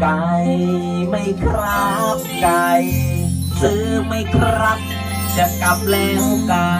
ไก่ไม่ครับไก่ซื้อไม่ครับ จะกลับแล้วไก่